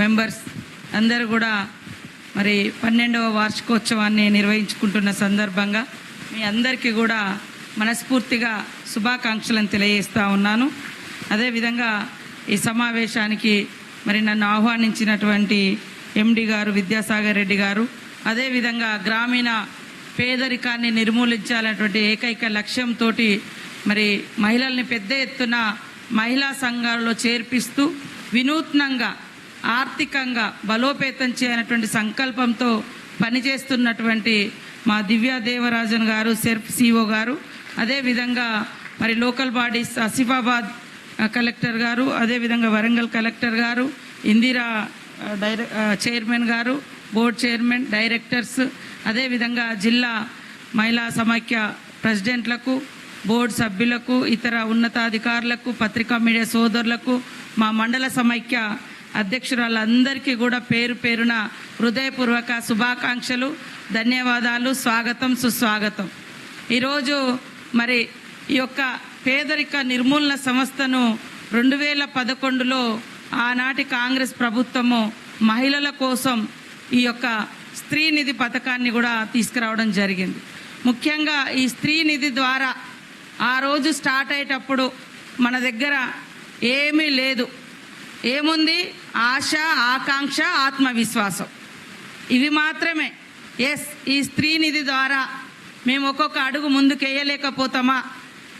Members అందరూ కూడా మరి పన్నెండవ వార్షికోత్సవాన్ని నిర్వహించుకుంటున్న సందర్భంగా మీ అందరికీ కూడా మనస్ఫూర్తిగా శుభాకాంక్షలను తెలియజేస్తూ ఉన్నాను. అదేవిధంగా ఈ సమావేశానికి మరి నన్ను ఆహ్వానించినటువంటి ఎండి గారు విద్యాసాగర్ రెడ్డి గారు అదేవిధంగా గ్రామీణ పేదరికాన్ని నిర్మూలించాలన్నటువంటి ఏకైక లక్ష్యంతో మరి మహిళల్ని పెద్ద ఎత్తున మహిళా సంఘాలలో చేర్పిస్తూ వినూత్నంగా ఆర్థికంగా బలోపేతం చేయనటువంటి సంకల్పంతో పనిచేస్తున్నటువంటి మా దివ్యా దేవరాజన్ గారు సెర్ఫ్ సిఓ గారు. అదేవిధంగా మరి లోకల్ బాడీస్ ఆసిఫాబాద్ కలెక్టర్ గారు అదేవిధంగా వరంగల్ కలెక్టర్ గారు ఇందిరా డైర చైర్మన్ గారు బోర్డ్ చైర్మన్ డైరెక్టర్స్ అదేవిధంగా జిల్లా మహిళా సమాఖ్య ప్రెసిడెంట్లకు బోర్డు సభ్యులకు ఇతర ఉన్నతాధికారులకు పత్రికా మీడియా సోదరులకు మా మండల సమైక్య అధ్యక్షురాలందరికీ కూడా పేరు పేరున హృదయపూర్వక శుభాకాంక్షలు ధన్యవాదాలు స్వాగతం సుస్వాగతం. ఈరోజు మరి ఈ యొక్క పేదరిక నిర్మూలన సంస్థను రెండు వేల పదకొండులో ఆనాటి కాంగ్రెస్ ప్రభుత్వము మహిళల కోసం ఈ యొక్క స్త్రీ నిధి పథకాన్ని కూడా తీసుకురావడం జరిగింది. ముఖ్యంగా ఈ స్త్రీ నిధి ద్వారా ఆ రోజు స్టార్ట్ అయ్యేటప్పుడు మన దగ్గర ఏమీ లేదు. ఏముంది? ఆశ ఆకాంక్ష ఆత్మవిశ్వాసం. ఇవి మాత్రమే. ఎస్ ఈ స్త్రీనిధి ద్వారా మేము ఒక్కొక్క అడుగు ముందుకు వేయలేకపోతామా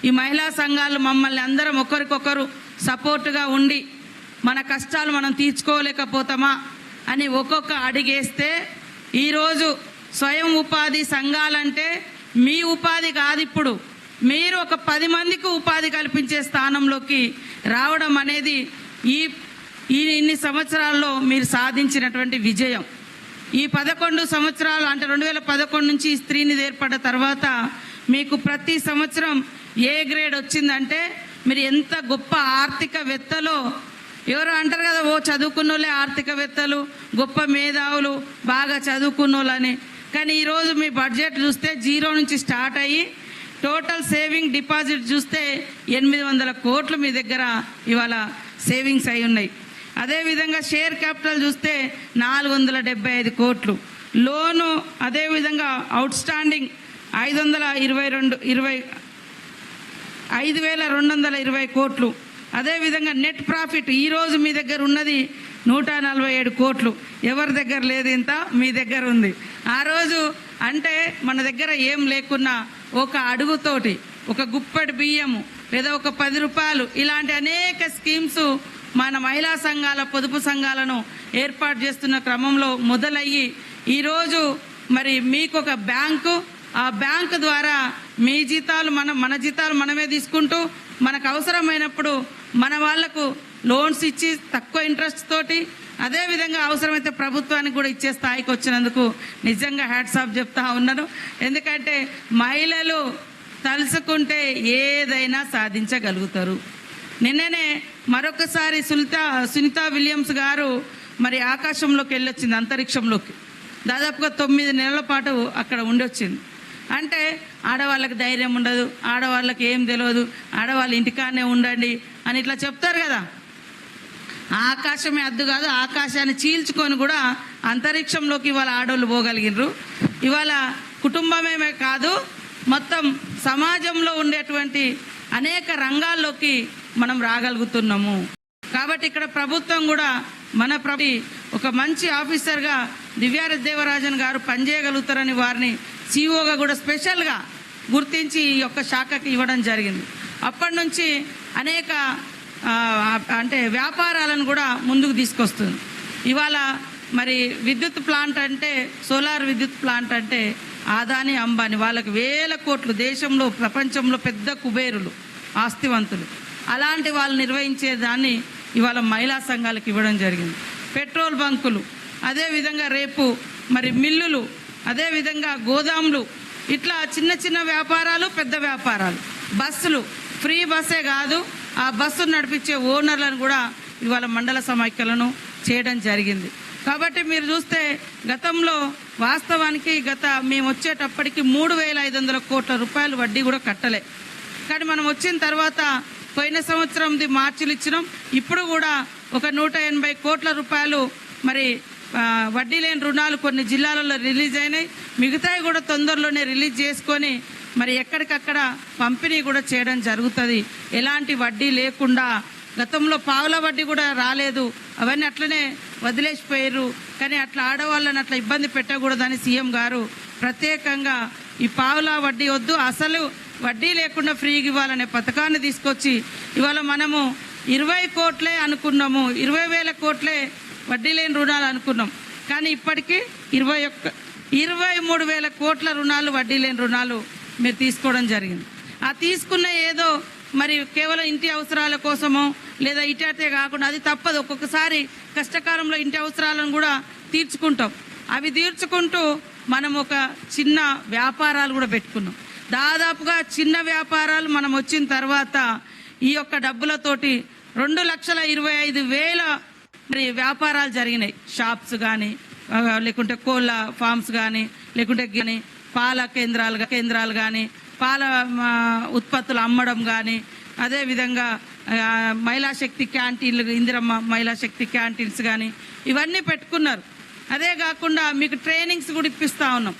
ఈ మహిళా సంఘాలు మమ్మల్ని అందరం ఒకరికొకరు సపోర్టుగా ఉండి మన కష్టాలు మనం తీర్చుకోలేకపోతామా అని ఒక్కొక్క అడిగేస్తే ఈరోజు స్వయం ఉపాధి సంఘాలంటే మీ ఉపాధి కాదు ఇప్పుడు మీరు ఒక పది మందికి ఉపాధి కల్పించే స్థానంలోకి రావడం అనేది ఈ ఈ ఇన్ని సంవత్సరాల్లో మీరు సాధించినటువంటి విజయం. ఈ పదకొండు సంవత్సరాలు అంటే రెండు వేల పదకొండు నుంచి స్త్రీని ఏర్పడ్డ తర్వాత మీకు ప్రతి సంవత్సరం ఏ గ్రేడ్ వచ్చిందంటే మీరు ఎంత గొప్ప ఆర్థికవేత్తలో ఎవరు అంటారు కదా ఓ చదువుకున్నోళ్ళే ఆర్థికవేత్తలు గొప్ప మేధావులు బాగా చదువుకున్నోళ్ళని. కానీ ఈరోజు మీ బడ్జెట్ చూస్తే జీరో నుంచి స్టార్ట్ అయ్యి టోటల్ సేవింగ్ డిపాజిట్ చూస్తే ఎనిమిది వందల కోట్లు మీ దగ్గర ఇవాళ సేవింగ్స్ అయి ఉన్నాయి. అదేవిధంగా షేర్ క్యాపిటల్ చూస్తే నాలుగు వందల డెబ్బై ఐదు కోట్లు. లోను అదేవిధంగా అవుట్ స్టాండింగ్ ఐదు వందల ఇరవై రెండు ఇరవై ఐదు వేల రెండు వందల ఇరవై కోట్లు. అదేవిధంగా నెట్ ప్రాఫిట్ ఈరోజు మీ దగ్గర ఉన్నది నూట నలభై ఏడు కోట్లు. ఎవరి దగ్గర లేదు ఇంత? మీ దగ్గర ఉంది. ఆ రోజు అంటే మన దగ్గర ఏం లేకున్నా ఒక అడుగుతోటి ఒక గుప్పటి బియ్యము లేదా ఒక పది రూపాయలు ఇలాంటి అనేక స్కీమ్స్ మన మహిళా సంఘాల పొదుపు సంఘాలను ఏర్పాటు చేస్తున్న క్రమంలో మొదలయ్యి ఈరోజు మరి మీకు ఒక బ్యాంకు. ఆ బ్యాంకు ద్వారా మీ జీతాలు మనం మన జీతాలు మనమే తీసుకుంటూ మనకు అవసరమైనప్పుడు మన వాళ్ళకు లోన్స్ ఇచ్చి తక్కువ ఇంట్రెస్ట్ తోటి అదేవిధంగా అవసరమైతే ప్రభుత్వానికి కూడా ఇచ్చే స్థాయికి వచ్చినందుకు నిజంగా హ్యాట్స్ ఆఫ్ చెప్తా ఉన్నాను. ఎందుకంటే మహిళలు తలుసుకుంటే ఏదైనా సాధించగలుగుతారు. నిన్ననే మరొకసారి సునీత సునీతా విలియమ్స్ గారు మరి ఆకాశంలోకి వెళ్ళొచ్చింది అంతరిక్షంలోకి. దాదాపుగా తొమ్మిది నెలల పాటు అక్కడ ఉండొచ్చింది. అంటే ఆడవాళ్ళకి ధైర్యం ఉండదు ఆడవాళ్ళకి ఏం తెలియదు ఆడవాళ్ళు ఇంటికానే ఉండండి అని ఇట్లా చెప్తారు కదా. ఆకాశమే అద్దు కాదు ఆకాశాన్ని చీల్చుకొని కూడా అంతరిక్షంలోకి ఇవాళ ఆడవాళ్ళు పోగలిగినరు ఇవాళ కుటుంబమేమే కాదు మొత్తం సమాజంలో ఉండేటువంటి అనేక రంగాల్లోకి మనం రాగలుగుతున్నాము. కాబట్టి ఇక్కడ ప్రభుత్వం కూడా మన ప్రతి ఒక మంచి ఆఫీసర్గా దివ్యారెడ్డి దేవరాజన్ గారు పనిచేయగలుగుతారని వారిని సీఓగా కూడా స్పెషల్గా గుర్తించి ఈ యొక్క శాఖకి ఇవ్వడం జరిగింది. అప్పటి నుంచి అనేక అంటే వ్యాపారాలను కూడా ముందుకు తీసుకొస్తుంది. ఇవాళ మరి విద్యుత్ ప్లాంట్ అంటే సోలార్ విద్యుత్ ప్లాంట్ అంటే ఆదాని అంబానీ వాళ్ళకి వేల కోట్లు దేశంలో ప్రపంచంలో పెద్ద కుబేరులు ఆస్తివంతులు. అలాంటి వాళ్ళు నిర్వహించే దాన్ని ఇవాళ మహిళా సంఘాలకు ఇవ్వడం జరిగింది. పెట్రోల్ బంకులు అదేవిధంగా రేపు మరి మిల్లులు అదేవిధంగా గోదాములు ఇట్లా చిన్న చిన్న వ్యాపారాలు పెద్ద వ్యాపారాలు. బస్సులు ఫ్రీ బస్సే కాదు ఆ బస్సు నడిపించే ఓనర్లను కూడా ఇవాళ మండల సమాఖ్యలను చేయడం జరిగింది. కాబట్టి మీరు చూస్తే గతంలో వాస్తవానికి గత మేము వచ్చేటప్పటికి మూడు వేల ఐదు వందల కోట్ల రూపాయలు వడ్డీ కూడా కట్టలే. కానీ మనం వచ్చిన తర్వాత పోయిన సంవత్సరంది మార్చిలు ఇచ్చినాం. ఇప్పుడు కూడా ఒక నూట ఎనభై కోట్ల రూపాయలు మరి వడ్డీ లేని రుణాలు కొన్ని జిల్లాలలో రిలీజ్ అయినాయి. మిగతావి కూడా తొందరలోనే రిలీజ్ చేసుకొని మరి ఎక్కడికక్కడ పంపిణీ కూడా చేయడం జరుగుతుంది. ఎలాంటి వడ్డీ లేకుండా గతంలో పావుల వడ్డీ కూడా రాలేదు. అవన్నీ అట్లనే వదిలేసిపోయారు కానీ అట్లా ఆడవాళ్ళని అట్లా ఇబ్బంది పెట్టకూడదని సీఎం గారు ప్రత్యేకంగా ఈ పావుల వడ్డీ వద్దు. అసలు వడ్డీ లేకుండా ఫ్రీగా ఇవ్వాలనే పథకాన్ని తీసుకొచ్చి ఇవాళ మనము ఇరవై కోట్లే అనుకున్నాము ఇరవై వేల కోట్లే వడ్డీ లేని రుణాలు అనుకున్నాం. కానీ ఇప్పటికీ ఇరవై ఒక్క ఇరవై మూడు వేల కోట్ల రుణాలు వడ్డీ లేని రుణాలు మీరు తీసుకోవడం జరిగింది. ఆ తీసుకున్న ఏదో మరి కేవలం ఇంటి అవసరాల కోసమో లేదా ఇటాతే కాకుండా అది తప్పదు. ఒక్కొక్కసారి కష్టకాలంలో ఇంటి అవసరాలను కూడా తీర్చుకుంటాం. అవి తీర్చుకుంటూ మనం ఒక చిన్న వ్యాపారాలు కూడా పెట్టుకున్నాం. దాదాపుగా చిన్న వ్యాపారాలు మనం వచ్చిన తర్వాత ఈ యొక్క డబ్బులతోటి రెండు లక్షల ఇరవై ఐదు వేల మరి వ్యాపారాలు జరిగినాయి. షాప్స్ కానీ లేకుంటే కోళ్ళ ఫార్మ్స్ కానీ లేకుంటే కానీ పాల కేంద్రాలు కేంద్రాలు కానీ పాల ఉత్పత్తులు అమ్మడం కానీ అదేవిధంగా మహిళా శక్తి క్యాంటీన్లు ఇందిరమ్మ మహిళా శక్తి క్యాంటీన్స్ కానీ ఇవన్నీ పెట్టుకున్నారు. అదే కాకుండా మీకు ట్రైనింగ్స్ కూడా ఇప్పిస్తూ ఉన్నాం.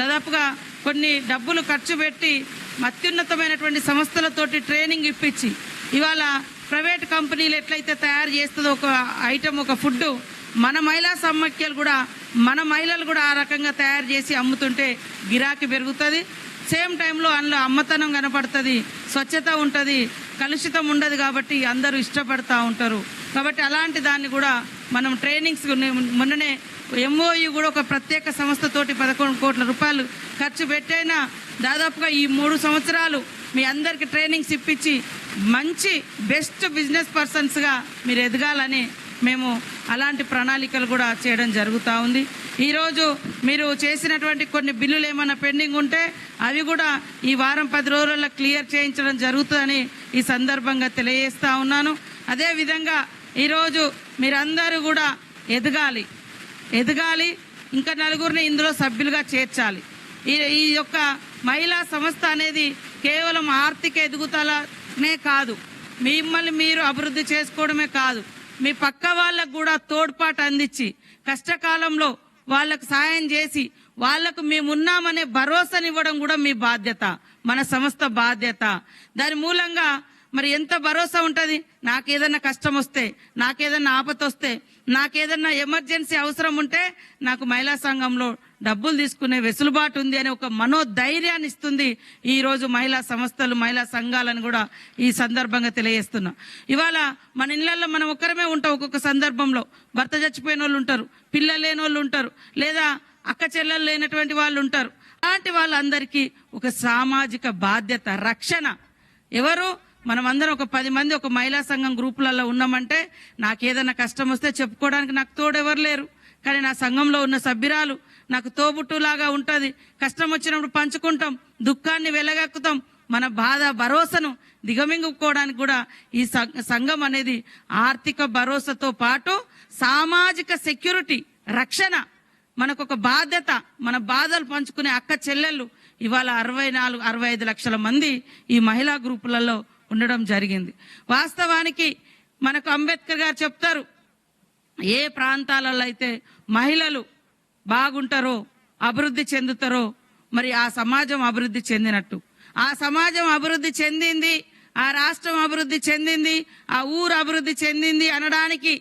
దాదాపుగా కొన్ని డబ్బులు ఖర్చు పెట్టి అత్యున్నతమైనటువంటి సంస్థలతోటి ట్రైనింగ్ ఇప్పించి ఇవాళ ప్రైవేట్ కంపెనీలు ఎట్లయితే తయారు చేస్తుందో ఒక ఐటమ్ ఒక ఫుడ్ మన మహిళా సమాఖ్యలు కూడా మన మహిళలు కూడా ఆ రకంగా తయారు చేసి అమ్ముతుంటే గిరాకీ పెరుగుతుంది. సేమ్ టైంలో అందులో అమ్మతనం కనపడుతుంది స్వచ్ఛత ఉంటుంది కలుషితం ఉండదు కాబట్టి అందరూ ఇష్టపడతా ఉంటారు. కాబట్టి అలాంటి దాన్ని కూడా మనం ట్రైనింగ్స్ మొన్ననే ఎంఓయు కూడా ఒక ప్రత్యేక సంస్థతోటి పదకొండు కోట్ల రూపాయలు ఖర్చు పెట్టైనా దాదాపుగా ఈ మూడు సంవత్సరాలు మీ అందరికి ట్రైనింగ్స్ ఇప్పించి మంచి బెస్ట్ బిజినెస్ పర్సన్స్గా మీరు ఎదగాలని మేము అలాంటి ప్రణాళికలు కూడా చేయడం జరుగుతూ ఉంది. ఈరోజు మీరు చేసినటువంటి కొన్ని బిల్లులు ఏమైనా పెండింగ్ ఉంటే అవి కూడా ఈ వారం పది రోజుల్లో క్లియర్ చేయించడం జరుగుతుందని ఈ సందర్భంగా తెలియజేస్తూ ఉన్నాను. అదేవిధంగా ఈరోజు మీరందరూ కూడా ఎదగాలి. ఎదగాలి. ఇంకా నలుగురిని ఇందులో సభ్యులుగా చేర్చాలి. ఈ ఈ యొక్క మహిళా సంస్థ అనేది కేవలం ఆర్థిక ఎదుగుదలనే కాదు. మిమ్మల్ని మీరు అభివృద్ధి చేసుకోవడమే కాదు. మీ పక్క వాళ్ళకు కూడా తోడ్పాటు అందించి కష్టకాలంలో వాళ్ళకు సాయం చేసి వాళ్ళకు మేమున్నామనే భరోసానివ్వడం కూడా మీ బాధ్యత మన సంస్థ బాధ్యత. దాని మూలంగా మరి ఎంత భరోసా ఉంటుంది? నాకేదన్నా కష్టం వస్తే నాకేదన్నా ఆపత వస్తే నాకేదన్నా ఎమర్జెన్సీ అవసరం ఉంటే నాకు మహిళా సంఘంలో డబ్బులు తీసుకునే వెసులుబాటు ఉంది అనే ఒక మనోధైర్యాన్ని ఇస్తుంది ఈరోజు మహిళా సంస్థలు మహిళా సంఘాలను కూడా ఈ సందర్భంగా తెలియజేస్తున్నా. ఇవాళ మన ఇళ్ళలో మనం ఒక్కరమే ఉంటాం ఒక్కొక్క సందర్భంలో. భర్త చచ్చిపోయిన వాళ్ళు ఉంటారు పిల్లలు లేని వాళ్ళు ఉంటారు లేదా అక్క చెల్లెలు లేనటువంటి వాళ్ళు ఉంటారు. అలాంటి వాళ్ళందరికీ ఒక సామాజిక బాధ్యత రక్షణ. ఎవరు? మనమందరం ఒక పది మంది ఒక మహిళా సంఘం గ్రూపులలో ఉన్నామంటే నాకేదైనా కష్టం వస్తే చెప్పుకోవడానికి నాకు తోడెవరు లేరు. కానీ నా సంఘంలో ఉన్న సభ్యురాలు నాకు తోబుట్టులాగా ఉంటుంది. కష్టం వచ్చినప్పుడు పంచుకుంటాం దుఃఖాన్ని వెలగక్కుతాం. మన బాధ భరోసాను దిగమింగుకోవడానికి కూడా ఈ సం- సంఘం అనేది ఆర్థిక భరోసాతో పాటు సామాజిక సెక్యూరిటీ రక్షణ మనకు ఒక బాధ్యత మన బాధలు పంచుకునే అక్క చెల్లెళ్ళు ఇవాళ అరవై నాలుగు అరవై ఐదు లక్షల మంది ఈ మహిళా గ్రూపులలో ఉండడం జరిగింది. వాస్తవానికి మనకు అంబేద్కర్ గారు చెప్తారు ఏ ప్రాంతాలలో అయితే మహిళలు బాగుంటారో అభివృద్ధి చెందుతారో మరి ఆ సమాజం అభివృద్ధి చెందినట్టు. ఆ సమాజం అభివృద్ధి చెందింది ఆ రాష్ట్రం అభివృద్ధి చెందింది ఆ ఊరు అభివృద్ధి చెందింది అనడానికి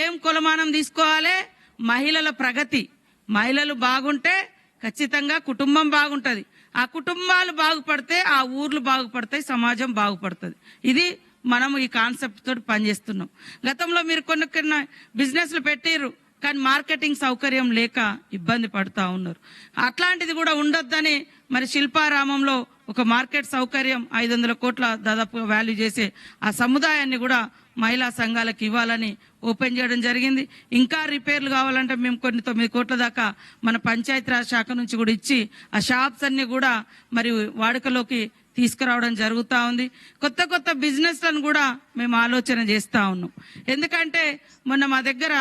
ఏం కొలమానం తీసుకోవాలి? మహిళల ప్రగతి. మహిళలు బాగుంటే ఖచ్చితంగా కుటుంబం బాగుంటుంది. ఆ కుటుంబాలు బాగుపడితే ఆ ఊర్లు బాగుపడతాయి సమాజం బాగుపడుతుంది. ఇది మనం ఈ కాన్సెప్ట్ తోటి పనిచేస్తున్నాం. గతంలో మీరు కొన్ని కొన్ని బిజినెస్లు పెట్టిర్రు కానీ మార్కెటింగ్ సౌకర్యం లేక ఇబ్బంది పడుతూ ఉన్నారు. అట్లాంటిది కూడా ఉండొద్దని మరి శిల్పారామంలో ఒక మార్కెట్ సౌకర్యం ఐదు వందల కోట్ల దాదాపు వాల్యూ చేసే ఆ సముదాయాన్ని కూడా మహిళా సంఘాలకు ఇవ్వాలని ఓపెన్ చేయడం జరిగింది. ఇంకా రిపేర్లు కావాలంటే మేము కొన్ని తొమ్మిది కోట్ల దాకా మన పంచాయతీరాజ్ శాఖ నుంచి కూడా ఇచ్చి ఆ షాప్స్ అన్నీ కూడా మరి వాడుకలోకి తీసుకురావడం జరుగుతూ ఉంది. కొత్త కొత్త బిజినెస్లను కూడా మేము ఆలోచన చేస్తూ ఉన్నాం. ఎందుకంటే మొన్న మా దగ్గర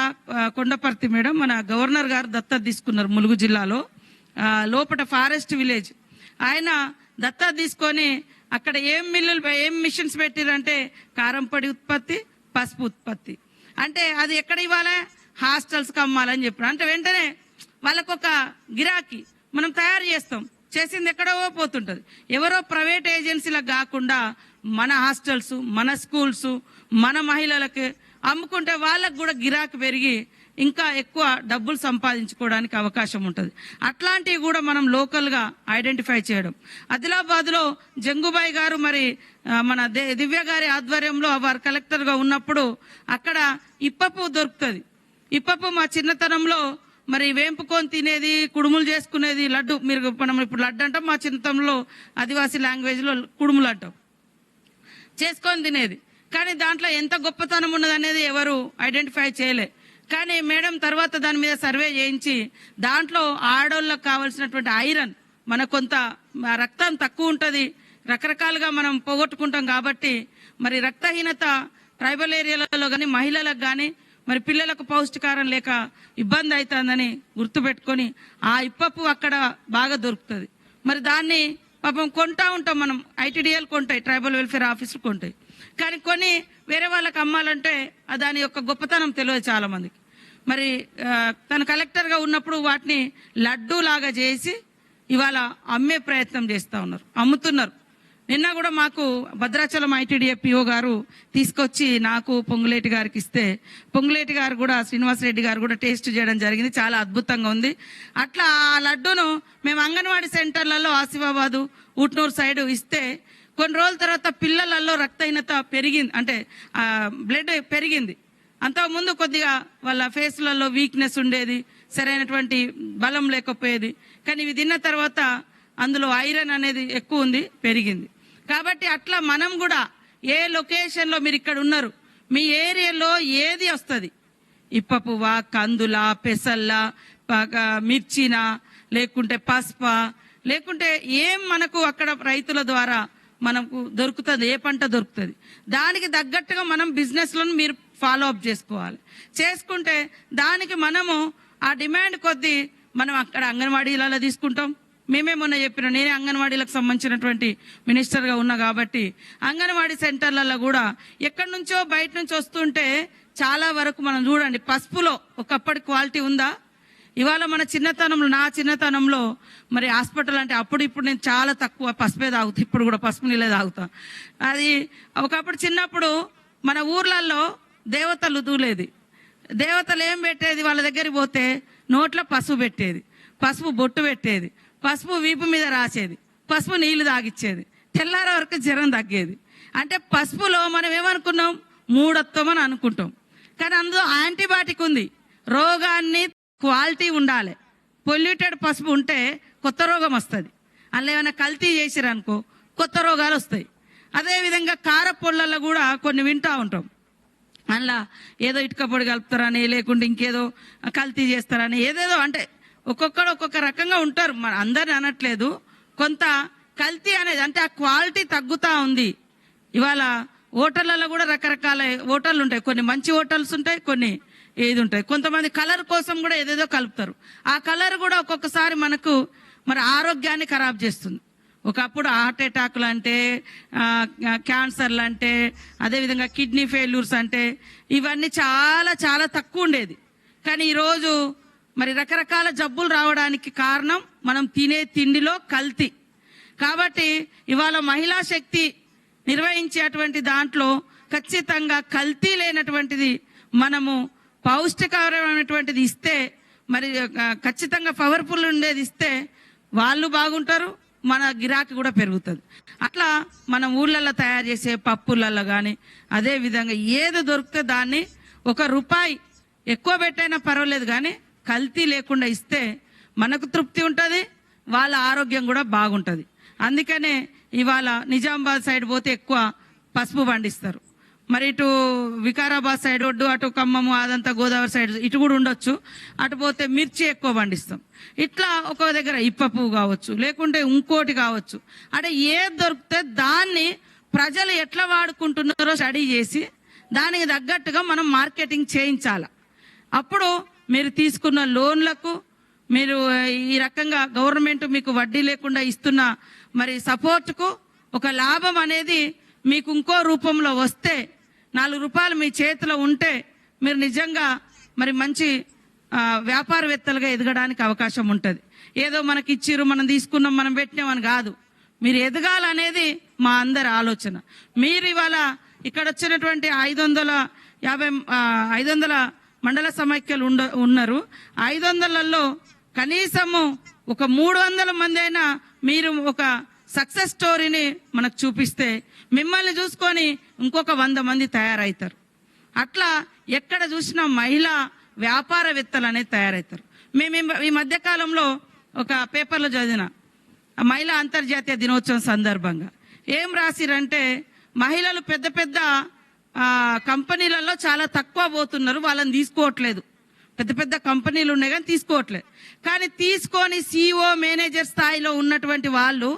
కొండపర్తి మేడం మన గవర్నర్ గారు దత్తత తీసుకున్నారు ములుగు జిల్లాలో. లోపల లోపట ఫారెస్ట్ విలేజ్. ఆయన దత్తత తీసుకొని అక్కడ ఏం మిల్లులు ఏం మిషన్స్ పెట్టిరంటే కారంపొడి ఉత్పత్తి పసుపు ఉత్పత్తి. అంటే అది ఎక్కడ ఇవ్వాలి? హాస్టల్స్కి అమ్మాలని చెప్పారు అంటే వెంటనే వాళ్ళకు ఒక గిరాకీ. మనం తయారు చేస్తాం. చేసింది ఎక్కడో పోతుంటుంది. ఎవరో ప్రైవేట్ ఏజెన్సీలకు కాకుండా మన హాస్టల్స్ మన స్కూల్స్ మన మహిళలకి అమ్ముకుంటే వాళ్ళకు కూడా గిరాకీ పెరిగి ఇంకా ఎక్కువ డబ్బులు సంపాదించుకోవడానికి అవకాశం ఉంటుంది. అట్లాంటివి కూడా మనం లోకల్గా ఐడెంటిఫై చేయడం. ఆదిలాబాద్లో జంగుబాయి గారు మరి మన దే- దివ్య గారి ఆధ్వర్యంలో వారు కలెక్టర్గా ఉన్నప్పుడు అక్కడ ఇప్పపు దొరుకుతుంది. ఇప్పపు మా చిన్నతనంలో మరి వేంపుకొని తినేది కుడుములు చేసుకునేది లడ్డు. మీరు మనం ఇప్పుడు లడ్డు అంటాం మా చిన్నతనంలో ఆదివాసీ లాంగ్వేజ్లో కుడుములు అంటాం. చేసుకొని తినేది. కానీ దాంట్లో ఎంత గొప్పతనం ఉన్నదనేది ఎవరు ఐడెంటిఫై చేయలే. కానీ మేడం తర్వాత దాని మీద సర్వే చేయించి దాంట్లో ఆడోళ్ళకు కావాల్సినటువంటి ఐరన్ మన కొంత రక్తం తక్కువ ఉంటుంది. రకరకాలుగా మనం పోగొట్టుకుంటాం కాబట్టి మరి రక్తహీనత ట్రైబల్ ఏరియాలలో కానీ మహిళలకు కానీ మరి పిల్లలకు పౌష్టికారం లేక ఇబ్బంది అవుతుందని గుర్తుపెట్టుకొని ఆ ఇప్పపు అక్కడ బాగా దొరుకుతుంది. మరి దాన్ని పాపం కొంటా ఉంటాం మనం. ఐటీడీఎల్ కొంటాయి ట్రైబల్ వెల్ఫేర్ ఆఫీసులు కొంటాయి. కానీ కొన్ని వేరే వాళ్ళకి అమ్మాలంటే దాని యొక్క గొప్పతనం తెలియదు చాలామందికి. మరి తను కలెక్టర్గా ఉన్నప్పుడు వాటిని లడ్డూ లాగా చేసి ఇవాళ అమ్మే ప్రయత్నం చేస్తూ ఉన్నారు అమ్ముతున్నారు. నిన్న కూడా మాకు భద్రాచలం ఐటీడీఏ పిఓ గారు తీసుకొచ్చి నాకు పొంగులేటి గారికి ఇస్తే పొంగులేటి గారు కూడా శ్రీనివాసరెడ్డి గారు కూడా టేస్ట్ చేయడం జరిగింది చాలా అద్భుతంగా ఉంది. అట్లా ఆ లడ్డూను మేము అంగన్వాడీ సెంటర్లలో ఆసిఫాబాదు ఉట్నూరు సైడ్ ఇస్తే కొన్ని రోజుల తర్వాత పిల్లలలో రక్తహీనత పెరిగింది అంటే బ్లడ్ పెరిగింది. అంతకుముందు కొద్దిగా వాళ్ళ ఫేస్లలో వీక్నెస్ ఉండేది సరైనటువంటి బలం లేకపోయేది. కానీ ఇవి తిన్న తర్వాత అందులో ఐరన్ అనేది ఎక్కువ ఉంది పెరిగింది. కాబట్టి అట్లా మనం కూడా ఏ లొకేషన్లో మీరు ఇక్కడ ఉన్నారు మీ ఏరియాలో ఏది వస్తుంది? ఇప్ప పువ్వ కందుల పెసల్ల మిర్చిన మిర్చినా లేకుంటే పసుప లేకుంటే ఏం మనకు అక్కడ రైతుల ద్వారా మనకు దొరుకుతుంది ఏ పంట దొరుకుతుంది? దానికి తగ్గట్టుగా మనం బిజినెస్లను మీరు ఫాలో అప్ చేసుకోవాలి. చేసుకుంటే దానికి మనము ఆ డిమాండ్ కొద్దీ మనం అక్కడ అంగన్వాడీలలో తీసుకుంటాం. మేమే మొన్న చెప్పిన నేనే అంగన్వాడీలకు సంబంధించినటువంటి మినిస్టర్గా ఉన్నా కాబట్టి అంగన్వాడీ సెంటర్లలో కూడా ఎక్కడి నుంచో బయట నుంచి వస్తుంటే చాలా వరకు మనం చూడండి పసుపులో ఒకప్పటి క్వాలిటీ ఉందా? ఇవాళ మన చిన్నతనంలో నా చిన్నతనంలో మరి హాస్పిటల్ అంటే అప్పుడు ఇప్పుడు నేను చాలా తక్కువ పసుపే తాగుతా ఇప్పుడు కూడా పసుపు నీళ్ళే తాగుతా. అది ఒకప్పుడు చిన్నప్పుడు మన ఊర్లలో దేవతలు దూలేది. దేవతలు ఏం పెట్టేది? వాళ్ళ దగ్గరికి పోతే నోట్లో పసుపు పెట్టేది. పసుపు బొట్టు పెట్టేది. పసుపు వీపు మీద రాసేది. పసుపు నీళ్ళు తాగిచ్చేది. తెల్లార వరకు జ్వరం తగ్గేది. అంటే పసుపులో మనం ఏమనుకున్నాం? మూడత్వం అని అనుకుంటాం. కానీ అందులో యాంటీబయాటిక్ ఉంది. రోగాన్ని క్వాలిటీ ఉండాలి. పొల్యూటెడ్ పసుపు ఉంటే కొత్త రోగం వస్తుంది. అందులో ఏమైనా కల్తీ చేసిరనుకో కొత్త రోగాలు వస్తాయి. అదేవిధంగా కార పొళ్ళల్లో కూడా కొన్ని వింటూ ఉంటాం. అందులో ఏదో ఇటుక పొడి కలుపుతారని లేకుంటే ఇంకేదో కల్తీ చేస్తారని ఏదేదో అంటే ఒక్కొక్కడు ఒక్కొక్క రకంగా ఉంటారు. మన అందరిని అనట్లేదు. కొంత కల్తీ అనేది అంటే ఆ క్వాలిటీ తగ్గుతూ ఉంది. ఇవాళ హోటళ్ళలో కూడా రకరకాల హోటళ్ళు ఉంటాయి. కొన్ని మంచి హోటల్స్ ఉంటాయి కొన్ని ఏది ఉంటాయి. కొంతమంది కలర్ కోసం కూడా ఏదేదో కలుపుతారు. ఆ కలర్ కూడా ఒక్కొక్కసారి మనకు మరి ఆరోగ్యాన్ని ఖరాబ్ చేస్తుంది. ఒకప్పుడు హార్ట్ అటాక్లు అంటే క్యాన్సర్లు అంటే అదేవిధంగా కిడ్నీ ఫెయిల్యూర్స్ అంటే ఇవన్నీ చాలా చాలా తక్కువ ఉండేది. కానీ ఈరోజు మరి రకరకాల జబ్బులు రావడానికి కారణం మనం తినే తిండిలో కల్తీ. కాబట్టి ఇవాళ మహిళా శక్తి నిర్వహించేటువంటి దాంట్లో ఖచ్చితంగా కల్తీ లేనటువంటిది మనము పౌష్టికరమైనటువంటిది ఇస్తే మరి ఖచ్చితంగా పవర్ఫుల్ ఉండేది ఇస్తే వాళ్ళు బాగుంటారు మన గిరాకీ కూడా పెరుగుతుంది. అట్లా మనం ఊళ్ళల్లో తయారు చేసే పప్పులలో కానీ అదే విధంగా ఏది దొరికితే దాన్ని ఒక రూపాయి ఎక్కువ పెట్టైనా పర్వాలేదు కానీ కల్తీ లేకుండా ఇస్తే మనకు తృప్తి ఉంటుంది వాళ్ళ ఆరోగ్యం కూడా బాగుంటుంది. అందుకనే ఇవాళ నిజామాబాద్ సైడ్ పోతే ఎక్కువ పసుపు పండిస్తారు. మరి ఇటు వికారాబాద్ సైడ్ ఒడ్డు అటు ఖమ్మము అదంతా గోదావరి సైడ్ ఇటు కూడా ఉండొచ్చు. అటు పోతే మిర్చి ఎక్కువ పండిస్తాం. ఇట్లా ఒక దగ్గర ఇప్పపు కావచ్చు లేకుంటే ఇంకోటి కావచ్చు. అంటే ఏది దొరికితే దాన్ని ప్రజలు ఎట్లా వాడుకుంటున్నారో స్టడీ చేసి దానికి తగ్గట్టుగా మనం మార్కెటింగ్ చేయించాలి. అప్పుడు మీరు తీసుకున్న లోన్లకు మీరు ఈ రకంగా గవర్నమెంట్ మీకు వడ్డీ లేకుండా ఇస్తున్న మరి సపోర్ట్కు ఒక లాభం అనేది మీకు ఇంకో రూపంలో వస్తే నాలుగు రూపాయలు మీ చేతిలో ఉంటే మీరు నిజంగా మరి మంచి వ్యాపారవేత్తలుగా ఎదగడానికి అవకాశం ఉంటుంది. ఏదో మనకి ఇచ్చిర్రు మనం తీసుకున్నాం మనం పెట్టినామని కాదు. మీరు ఎదగాలనేది మా అందరి ఆలోచన. మీరు ఇవాళ ఇక్కడ వచ్చినటువంటి ఐదు వందల యాభై ఐదు వందల మండల సమైక్యలు ఉండ ఉన్నారు. ఐదు వందలలో కనీసము ఒక మూడు వందల మంది అయినా మీరు ఒక సక్సెస్ స్టోరీని మనకు చూపిస్తే మిమ్మల్ని చూసుకొని ఇంకొక వంద మంది తయారవుతారు అట్లా ఎక్కడ చూసినా మహిళా వ్యాపారవేత్తలు అనేది తయారవుతారు మేము ఈ- మధ్యకాలంలో మధ్య కాలంలో ఒక పేపర్లో చదివిన మహిళా అంతర్జాతీయ దినోత్సవం సందర్భంగా ఏం రాసిరంటే మహిళలు పెద్ద పెద్ద కంపెనీలలో చాలా తక్కువ పోతున్నారు వాళ్ళని తీసుకోవట్లేదు. పెద్ద పెద్ద కంపెనీలు ఉన్నాయి కానీ తీసుకోవట్లేదు. కానీ తీసుకొని సిఇఓ మేనేజర్ స్థాయిలో ఉన్నటువంటి వాళ్ళు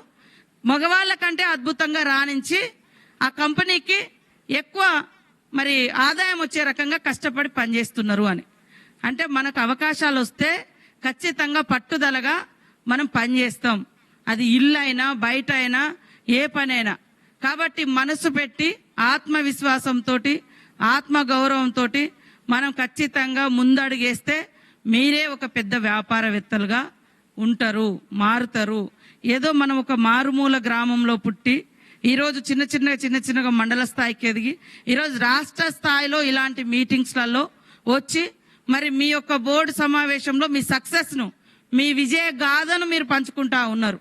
మగవాళ్ళ కంటే అద్భుతంగా రాణించి ఆ కంపెనీకి ఎక్కువ మరి ఆదాయం వచ్చే రకంగా కష్టపడి పనిచేస్తున్నారు అని. అంటే మనకు అవకాశాలు వస్తే ఖచ్చితంగా పట్టుదలగా మనం పనిచేస్తాం. అది ఇల్లు అయినా బయట అయినా ఏ పనైనా. కాబట్టి మనసు పెట్టి ఆత్మవిశ్వాసంతో ఆత్మగౌరవంతో మనం ఖచ్చితంగా ముందడుగేస్తే మీరే ఒక పెద్ద వ్యాపారవేత్తలుగా ఉంటారు మారుతారు. ఏదో మనం ఒక మారుమూల గ్రామంలో పుట్టి ఈరోజు చిన్న చిన్న చిన్న చిన్నగా మండల స్థాయికి ఎదిగి ఈరోజు రాష్ట్ర స్థాయిలో ఇలాంటి మీటింగ్స్లలో వచ్చి మరి మీ యొక్క బోర్డు సమావేశంలో మీ సక్సెస్ను మీ విజయ గాథను మీరు పంచుకుంటా ఉన్నారు.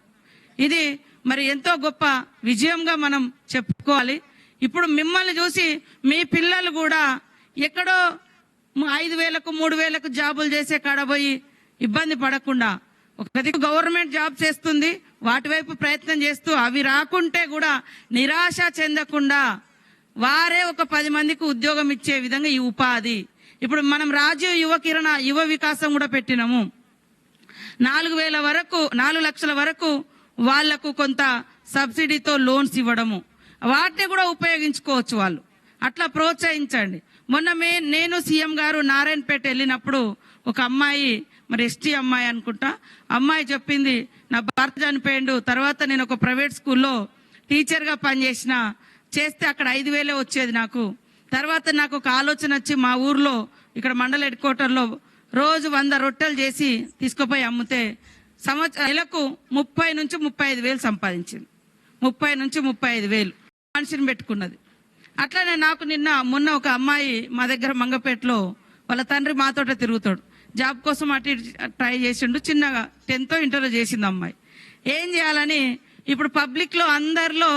ఇది మరి ఎంతో గొప్ప విజయంగా మనం చెప్పుకోవాలి. ఇప్పుడు మిమ్మల్ని చూసి మీ పిల్లలు కూడా ఎక్కడో ఐదు వేలకు మూడు వేలకు జాబులు చేసే కాడ పోయి ఇబ్బంది పడకుండా ప్రతి గవర్నమెంట్ జాబ్ చేస్తుంది వాటి వైపు ప్రయత్నం చేస్తూ అవి రాకుంటే కూడా నిరాశ చెందకుండా వారే ఒక పది మందికి ఉద్యోగం ఇచ్చే విధంగా ఈ ఉపాధి. ఇప్పుడు మనం రాజీవ్ యువ కిరణ యువ వికాసం కూడా పెట్టినాము. నాలుగు వేల వరకు నాలుగు లక్షల వరకు వాళ్ళకు కొంత సబ్సిడీతో లోన్స్ ఇవ్వడము. వాటిని కూడా ఉపయోగించుకోవచ్చు వాళ్ళు. అట్లా ప్రోత్సహించండి. మొన్న మే నేను సీఎం గారు నారాయణపేట వెళ్ళినప్పుడు ఒక అమ్మాయి మరి ఎస్టీ అమ్మాయి అనుకుంటా. అమ్మాయి చెప్పింది నా భర్త చనిపోయిండు తర్వాత నేను ఒక ప్రైవేట్ స్కూల్లో టీచర్గా పనిచేసిన చేస్తే అక్కడ ఐదు వేలే వచ్చేది నాకు. తర్వాత నాకు ఒక ఆలోచన వచ్చి మా ఊర్లో ఇక్కడ మండల హెడ్ క్వార్టర్లో రోజు వంద రొట్టెలు చేసి తీసుకుపోయి అమ్మితే సంవత్సరం నెలకు ముప్పై నుంచి ముప్పై ఐదు వేలు సంపాదించింది. ముప్పై నుంచి ముప్పై ఐదు వేలు మనిషిని పెట్టుకున్నది. అట్లనే నాకు నిన్న మొన్న ఒక అమ్మాయి మా దగ్గర మంగపేటలో వాళ్ళ తండ్రి మాతోట తిరుగుతాడు. జాబ్ కోసం అటు ట్రై చేసిండు. చిన్నగా టెన్త్ ఇంటర్లో చేసింది అమ్మాయి. ఏం చేయాలని ఇప్పుడు పబ్లిక్లో అందరిలో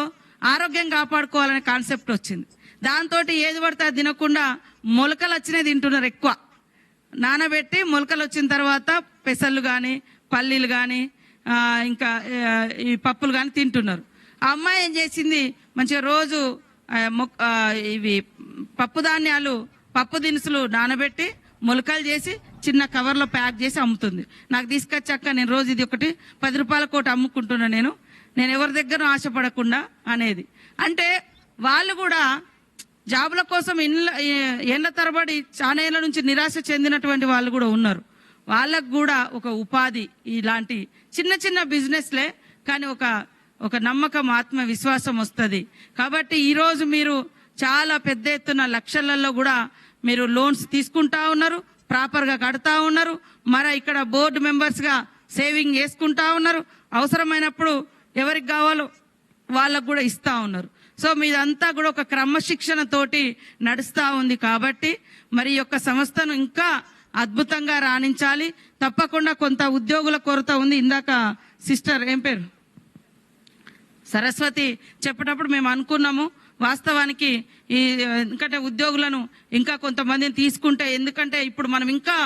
ఆరోగ్యం కాపాడుకోవాలనే కాన్సెప్ట్ వచ్చింది. దాంతో ఏది పడితే అది తినకుండా మొలకలు వచ్చినాయి తింటున్నారు ఎక్కువ. నానబెట్టి మొలకలు వచ్చిన తర్వాత పెసళ్ళు కానీ పల్లీలు కానీ ఇంకా ఈ పప్పులు కానీ తింటున్నారు. ఆ అమ్మాయి ఏం చేసింది? మంచిగా రోజు ఇవి పప్పు ధాన్యాలు పప్పు దినుసులు నానబెట్టి మొలకలు చేసి చిన్న కవర్లో ప్యాక్ చేసి అమ్ముతుంది. నాకు తీసుకొచ్చాక నేను రోజు ఇది ఒకటి పది రూపాయల కోటి అమ్ముకుంటున్నా నేను. నేను ఎవరి దగ్గర ఆశపడకుండా అనేది. అంటే వాళ్ళు కూడా జాబుల కోసం ఇళ్ళ ఏళ్ళ తరబడి చాలా ఏళ్ళ నుంచి నిరాశ చెందినటువంటి వాళ్ళు కూడా ఉన్నారు. వాళ్ళకు కూడా ఒక ఉపాధి ఇలాంటి చిన్న చిన్న బిజినెస్లే కానీ ఒక ఒక నమ్మకం ఆత్మవిశ్వాసం వస్తుంది. కాబట్టి ఈరోజు మీరు చాలా పెద్ద ఎత్తున లక్షలలో కూడా మీరు లోన్స్ తీసుకుంటా ఉన్నారు. ప్రాపర్గా కడతా ఉన్నారు. మరి ఇక్కడ బోర్డు మెంబర్స్గా సేవింగ్ చేసుకుంటా ఉన్నారు. అవసరమైనప్పుడు ఎవరికి కావాలో వాళ్ళకు కూడా ఇస్తూ ఉన్నారు. సో మీదంతా కూడా ఒక క్రమశిక్షణతోటి నడుస్తూ ఉంది కాబట్టి మరి యొక్క సంస్థను ఇంకా అద్భుతంగా రాణించాలి. తప్పకుండా కొంత ఉద్యోగుల కొరత ఉంది. ఇందాక సిస్టర్ ఏం పేరు? సరస్వతి చెప్పేటప్పుడు మేము అనుకున్నాము. వాస్తవానికి ఈ ఎందుకంటే ఉద్యోగులను ఇంకా కొంతమందిని తీసుకుంటే ఎందుకంటే ఇప్పుడు మనం ఇంకా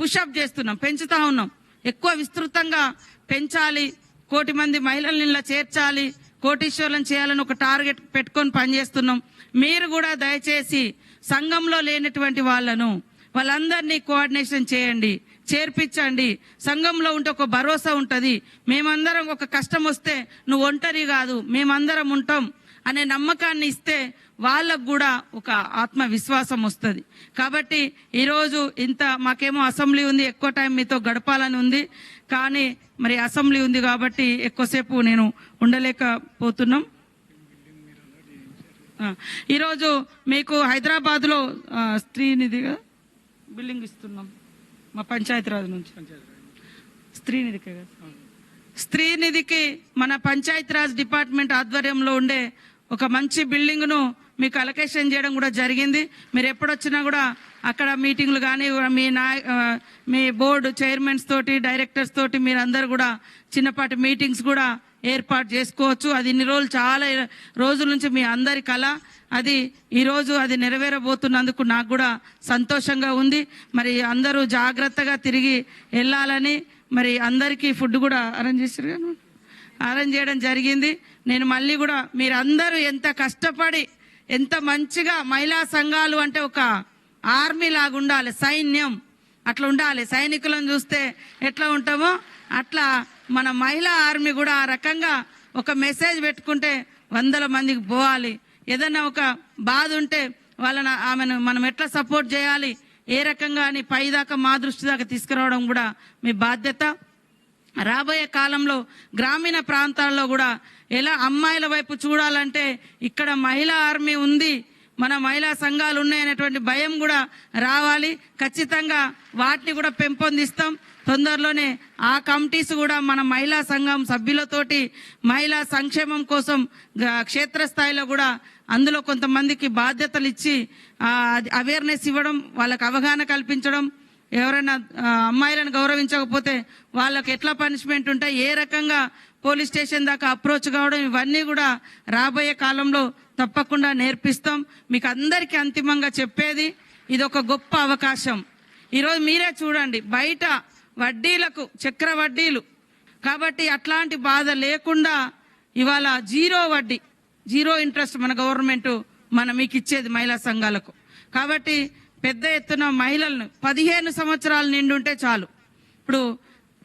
పుషప్ చేస్తున్నాం పెంచుతా ఉన్నాం. ఎక్కువ విస్తృతంగా పెంచాలి కోటి మంది మహిళల్ని ఇలా చేర్చాలి కోటీశ్వరులను చేయాలని ఒక టార్గెట్ పెట్టుకొని పనిచేస్తున్నాం. మీరు కూడా దయచేసి సంఘంలో లేనటువంటి వాళ్ళను వాళ్ళందరినీ కోఆర్డినేషన్ చేయండి చేర్పించండి. సంఘంలో ఉంటే ఒక భరోసా ఉంటుంది. మేమందరం ఒక కష్టం వస్తే నువ్వు ఒంటరి కాదు మేమందరం ఉంటాం అనే నమ్మకాన్ని ఇస్తే వాళ్ళకు కూడా ఒక ఆత్మవిశ్వాసం వస్తుంది. కాబట్టి ఈరోజు ఇంత మాకేమో అసెంబ్లీ ఉంది ఎక్కువ టైం మీతో గడపాలని ఉంది. కానీ మరి అసెంబ్లీ ఉంది కాబట్టి ఎక్కువసేపు నేను ఉండలేకపోతున్నాం. ఈరోజు మీకు హైదరాబాద్లో స్త్రీనిధిగా బిల్డింగ్ ఇస్తున్నాం. మా పంచాయతీరాజ్ నుంచి. స్త్రీనిధికి కదా? స్త్రీనిధికి మన పంచాయతీరాజ్ డిపార్ట్మెంట్ ఆధ్వర్యంలో ఉండే ఒక మంచి బిల్డింగ్ను మీకు అలొకేషన్ చేయడం కూడా జరిగింది. మీరు ఎప్పుడొచ్చినా కూడా అక్కడ మీటింగ్లు కానీ మీ నాయ మీ బోర్డు చైర్మన్స్ తోటి డైరెక్టర్స్ తోటి మీరు అందరు కూడా చిన్నపాటి మీటింగ్స్ కూడా ఏర్పాటు చేసుకోవచ్చు. అది ఇన్ని రోజులు చాలా రోజుల నుంచి మీ అందరి కళ అది ఈరోజు అది నెరవేరబోతున్నందుకు నాకు కూడా సంతోషంగా ఉంది. మరి అందరూ జాగ్రత్తగా తిరిగి వెళ్ళాలని మరి అందరికీ ఫుడ్ కూడా అరేంజ్ చేశారు అరేంజ్ చేయడం జరిగింది. నేను మళ్ళీ కూడా మీరందరూ ఎంత కష్టపడి ఎంత మంచిగా మహిళా సంఘాలు అంటే ఒక ఆర్మీ లాగా ఉండాలి సైన్యం అట్లా ఉండాలి. సైనికులను చూస్తే ఎట్లా ఉంటామో అట్లా మన మహిళా ఆర్మీ కూడా ఆ రకంగా ఒక మెసేజ్ పెట్టుకుంటే వందల మందికి పోవాలి. ఏదైనా ఒక బాధ ఉంటే వాళ్ళని ఆమెను మనం ఎట్లా సపోర్ట్ చేయాలి? ఏ రకంగా అని పైదాకా మా దృష్టి దాకా తీసుకురావడం కూడా మీ బాధ్యత. రాబోయే కాలంలో గ్రామీణ ప్రాంతాల్లో కూడా ఎలా అమ్మాయిల వైపు చూడాలంటే ఇక్కడ మహిళా ఆర్మీ ఉంది మన మహిళా సంఘాలు ఉన్నాయనేటువంటి భయం కూడా రావాలి. ఖచ్చితంగా వాటిని కూడా పెంపొందిస్తాం. తొందరలోనే ఆ కమిటీస్ కూడా మన మహిళా సంఘం సభ్యులతోటి మహిళా సంక్షేమం కోసం క్షేత్రస్థాయిలో కూడా అందులో కొంతమందికి బాధ్యతలు ఇచ్చి అవేర్నెస్ ఇవ్వడం వాళ్ళకి అవగాహన కల్పించడం ఎవరైనా అమ్మాయిలను గౌరవించకపోతే వాళ్ళకి ఎట్లా పనిష్మెంట్ ఉంటాయి ఏ రకంగా పోలీస్ స్టేషన్ దాకా అప్రోచ్ కావడం? ఇవన్నీ కూడా రాబోయే కాలంలో తప్పకుండా నేర్పిస్తాం. మీకు అందరికీ అంతిమంగా చెప్పేది ఇది ఒక గొప్ప అవకాశం. ఈరోజు మీరే చూడండి బయట వడ్డీలకు చక్ర వడ్డీలు. కాబట్టి అట్లాంటి బాధ లేకుండా ఇవాళ జీరో వడ్డీ జీరో ఇంట్రెస్ట్ మన గవర్నమెంట్ మన మీకు ఇచ్చేది మహిళా సంఘాలకు. కాబట్టి పెద్ద ఎత్తున మహిళలను పదిహేను సంవత్సరాలు నిండుంటే చాలు. ఇప్పుడు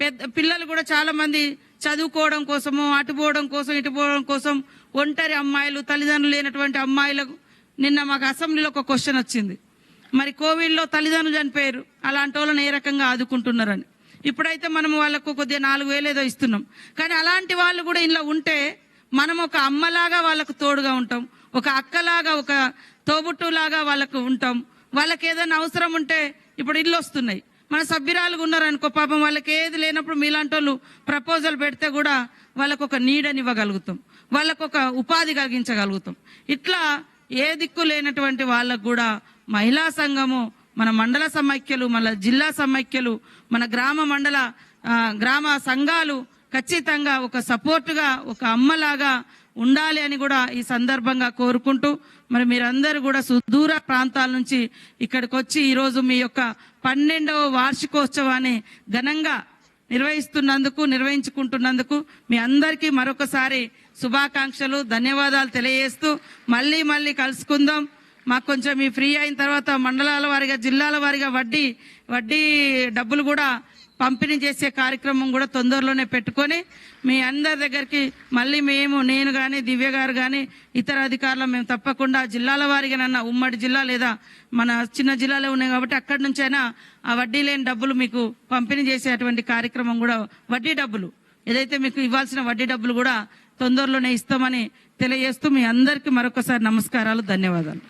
పెద్ద పిల్లలు కూడా చాలా మంది చదువుకోవడం కోసము అటు పోవడం కోసం ఇటు పోవడం కోసం ఒంటరి అమ్మాయిలు తల్లిదండ్రులు లేనటువంటి అమ్మాయిలకు నిన్న మాకు అసెంబ్లీలో ఒక క్వశ్చన్ వచ్చింది. మరి కోవిడ్లో తల్లిదండ్రులు చనిపోయారు అలాంటి వాళ్ళని ఏ రకంగా ఆదుకుంటున్నారని. ఇప్పుడైతే మనం వాళ్ళకు కొద్దిగా నాలుగు వేలు ఏదో ఇస్తున్నాం. కానీ అలాంటి వాళ్ళు కూడా ఇంట్లో ఉంటే మనం ఒక అమ్మలాగా వాళ్ళకు తోడుగా ఉంటాం ఒక అక్కలాగా ఒక తోబుట్టులాగా వాళ్ళకు ఉంటాం వాళ్ళకి ఏదైనా అవసరం ఉంటే ఇప్పుడు ఇల్లు వస్తున్నాయి. మన సభ్యురాలుగా ఉన్నారనుకో పాపం వాళ్ళకి ఏది లేనప్పుడు మీలాంటి వాళ్ళు ప్రపోజల్ పెడితే కూడా వాళ్ళకు ఒక నీడని ఇవ్వగలుగుతాం వాళ్ళకు ఒక ఉపాధి కలిగించగలుగుతాం. ఇట్లా ఏ దిక్కు లేనటువంటి వాళ్ళకు కూడా మహిళా సంఘము మన మండల సమైక్యలు మన జిల్లా సమైక్యలు మన గ్రామ మండల గ్రామ సంఘాలు ఖచ్చితంగా ఒక సపోర్టుగా ఒక అమ్మలాగా ఉండాలి అని కూడా ఈ సందర్భంగా కోరుకుంటూ మరి మీరందరూ కూడా సుదూర ప్రాంతాల నుంచి ఇక్కడికి వచ్చి ఈరోజు మీ యొక్క పన్నెండవ వార్షికోత్సవాన్ని ఘనంగా నిర్వహిస్తున్నందుకు నిర్వహించుకుంటున్నందుకు మీ అందరికీ మరొకసారి శుభాకాంక్షలు ధన్యవాదాలు తెలియజేస్తూ మళ్ళీ మళ్ళీ కలుసుకుందాం. మాకు కొంచెం ఈ ఫ్రీ అయిన తర్వాత మండలాల వారిగా జిల్లాల వారిగా వడ్డీ వడ్డీ డబ్బులు కూడా పంపిణీ చేసే కార్యక్రమం కూడా తొందరలోనే పెట్టుకొని మీ అందరి దగ్గరికి మళ్ళీ మేము నేను కానీ దివ్య గారు కానీ ఇతర అధికారులు మేము తప్పకుండా జిల్లాల వారిగానన్నా ఉమ్మడి జిల్లా లేదా మన చిన్న జిల్లాలో ఉన్నాయి కాబట్టి అక్కడి నుంచైనా ఆ వడ్డీ లేని డబ్బులు మీకు పంపిణీ చేసేటువంటి కార్యక్రమం కూడా వడ్డీ డబ్బులు. ఏదైతే మీకు ఇవ్వాల్సిన వడ్డీ డబ్బులు కూడా తొందరలోనే ఇస్తామని తెలియజేస్తూ మీ అందరికీ మరొకసారి నమస్కారాలు ధన్యవాదాలు.